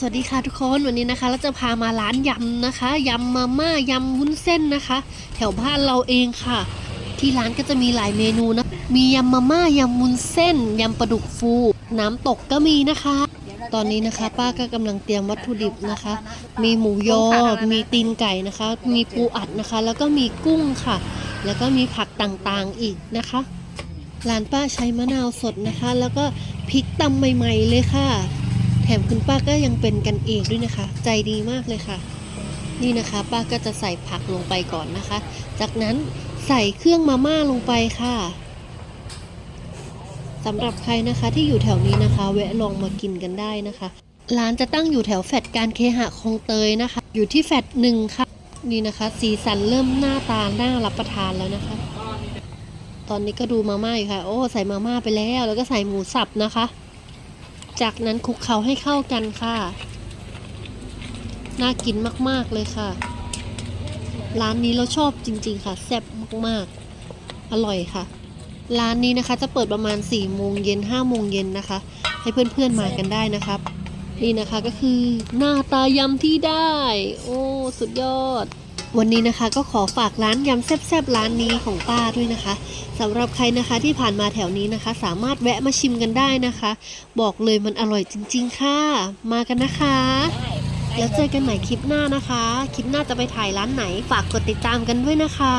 สวัสดีค่ะทุกคนวันนี้นะคะ เราจะพามาร้านยำนะคะยำมาม่ายำวุ้นเส้นนะคะ แถวบ้านเราเองค่ะ ที่ร้านก็จะมีหลายเมนูนะมียำมาม่ายำวุ้นเส้นยำปลาดุกฟู น้ำตกก็มีนะคะ ตอนนี้นะคะป้าก็กำลังเตรียมวัตถุดิบนะคะ มีหมูยอมีตีนไก่นะคะ มีปูอัดนะคะ แล้วก็มีกุ้งค่ะ แล้วก็มีผักต่างๆอีกนะคะร้านป้าใช้มะนาวสดนะคะ แล้วก็พริกตำใหม่ ๆ เลยค่ะ แถมคุณป้าก็ยังเป็นกันเองด้วยนะคะ ใจดีมากเลยค่ะ นี่นะคะ ป้าก็จะใส่ผักลงไปก่อนนะคะ จากนั้นใส่เครื่องมาม่าลงไปค่ะสำหรับใครนะคะที่อยู่แถวนี้นะคะ แวะลองมากินกันได้นะคะ ร้านจะตั้งอยู่แถวแฟดการเคหะคลองเตยนะคะ อยู่ที่แฟดหนึ่งค่ะ นี่นะคะ สีสันเริ่มหน้าตาน่ารับประทานแล้วนะคะ ตอนนี้ก็ดูมาม่าอยู่ค่ะ โอ้ ใส่มาม่าไปแล้ว แล้วก็ใส่หมูสับนะคะ จากนั้นคลุกเคล้าให้เข้ากันค่ะ น่ากินมากๆเลยค่ะ ร้านนี้เราชอบจริง ๆ ค่ะ แซ่บมากๆ อร่อยค่ะ ร้านนี้นะคะจะเปิดประมาณ4ี่โมงเย็นห้าโมงเย็นนะคะ ให้เพื่อนๆมากันได้นะครับ นี่นะคะก็คือหน้าตายำที่ได้ โอ้ สุดยอด วันนี้นะคะก็ขอฝากร้านยำแซ่บๆร้านนี้ของป้าด้วยนะคะสำหรับใครนะคะที่ผ่านมาแถวนี้นะคะ สามารถแวะมาชิมกันได้นะคะ บอกเลยมันอร่อยจริง ๆ ค่ะ มากันนะคะ แล้วเจอกันใหม่คลิปหน้านะคะ คลิปหน้าจะไปถ่ายร้านไหน ฝากกดติดตามกันด้วยนะคะ